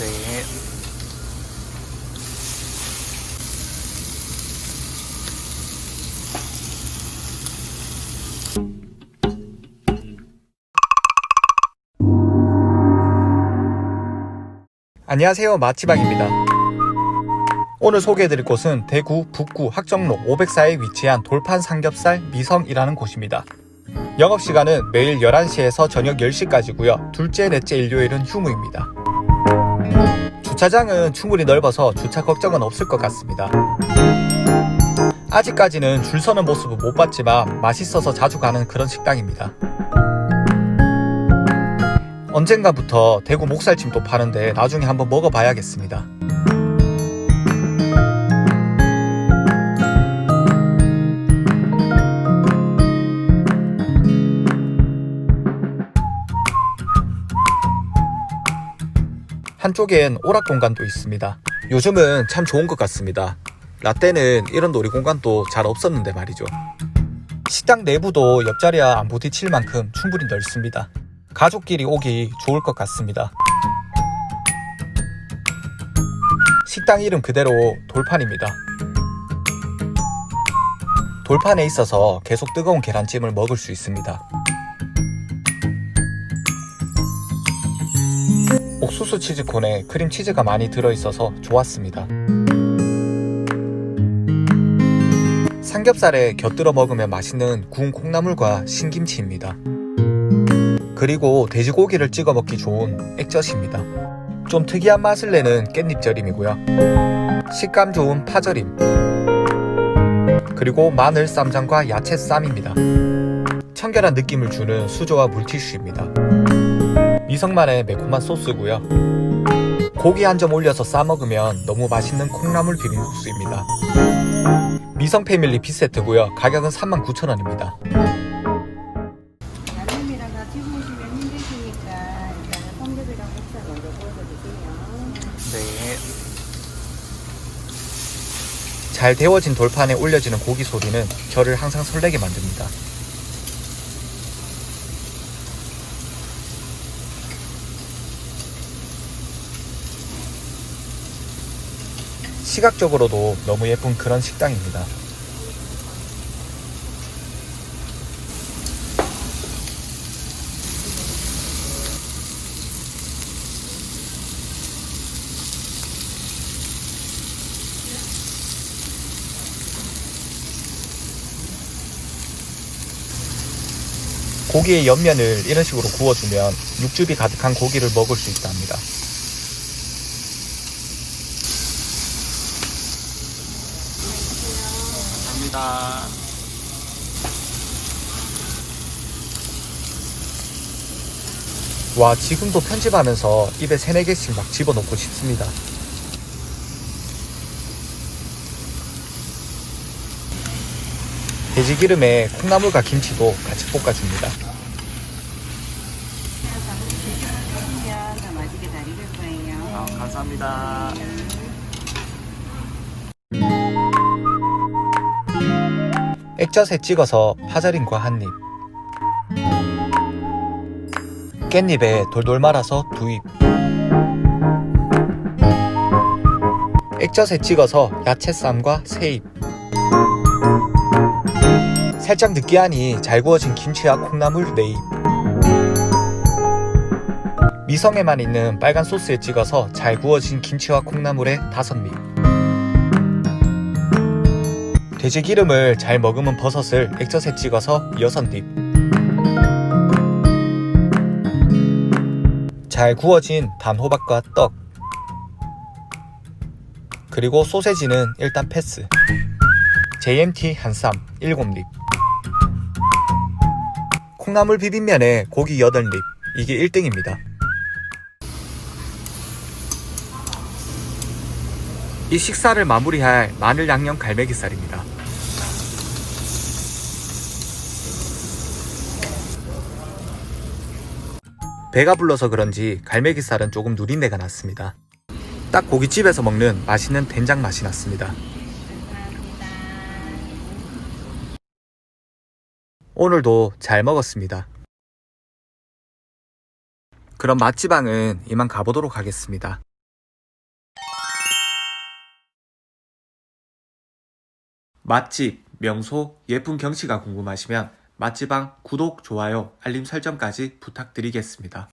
네. 안녕하세요. 맛지방입니다. 오늘 소개해드릴 곳은 대구 북구 학정로 504에 위치한 돌판 삼겹살 미성이라는 곳입니다. 영업시간은 매일 11시에서 저녁 10시까지고요. 둘째 넷째 일요일은 휴무입니다 주차장은 충분히 넓어서 주차 걱정은 없을 것 같습니다 아직까지는 줄 서는 모습은 못 봤지만 맛있어서 자주 가는 그런 식당입니다 언젠가부터 대구 목살찜도 파는데 나중에 한번 먹어봐야겠습니다. 한쪽엔 오락 공간도 있습니다. 요즘은 참 좋은 것 같습니다. 라떼는 이런 놀이 공간도 잘 없었는데 말이죠. 식당 내부도 옆자리와 안 부딪힐 만큼 충분히 넓습니다. 가족끼리 오기 좋을 것 같습니다. 식당 이름 그대로 돌판입니다. 돌판에 있어서 계속 뜨거운 계란찜을 먹을 수 있습니다. 옥수수 치즈콘에 크림 치즈가 많이 들어있어서 좋았습니다. 삼겹살에 곁들여 먹으면 맛있는 구운 콩나물과 신김치입니다. 그리고 돼지고기를 찍어 먹기 좋은 액젓입니다. 좀 특이한 맛을 내는 깻잎절임이고요. 식감 좋은 파절임. 그리고 마늘 쌈장과 야채 쌈입니다. 청결한 느낌을 주는 수저와 물티슈입니다. 미성만의 매콤한 소스고요. 고기 한 점 올려서 싸 먹으면 너무 맛있는 콩나물 비빔국수입니다. 미성 패밀리 비세트고요. 가격은 39,000원입니다. 양념이랑 같이 구우시면 힘드시니까 일단은 콩즙이랑 목살 먼저 구워서 드세요. 네. 잘 데워진 돌판에 올려지는 고기 소리는 저를 항상 설레게 만듭니다. 시각적으로도 너무 예쁜 그런 식당입니다. 고기의 옆면을 이런 식으로 구워주면 육즙이 가득한 고기를 먹을 수 있답니다. 감사합니다. 와, 지금도 편집하면서 입에 세네 개씩 막 집어넣고 싶습니다. 돼지 기름에 콩나물과 김치도 같이 볶아줍니다. 감사합니다. 액젓에 찍어서 파절임과 한 입. 깻잎에 돌돌 말아서 두 입. 액젓에 찍어서 야채쌈과 세 입. 살짝 느끼하니 잘 구워진 김치와 콩나물 네 입. 미성에만 있는 빨간 소스에 찍어서 잘 구워진 김치와 콩나물에 다섯 입. 돼지 기름을 잘 머금은 버섯을 액젓에 찍어서 입. 잘 구워진 단호박과 떡. 그리고 소세지는 일단 패스. JMT 한쌈 7입. 콩나물 비빔면에 고기 8입. 이게 1등입니다. 이 식사를 마무리할 마늘 양념 갈매기살입니다. 배가 불러서 그런지 갈매기살은 조금 누린내가 났습니다. 딱 고깃집에서 먹는 맛있는 된장 맛이 났습니다. 오늘도 잘 먹었습니다. 그럼 맛지방은 이만 가보도록 하겠습니다. 맛집, 명소, 예쁜 경치가 궁금하시면 맛지방 구독, 좋아요, 알림 설정까지 부탁드리겠습니다.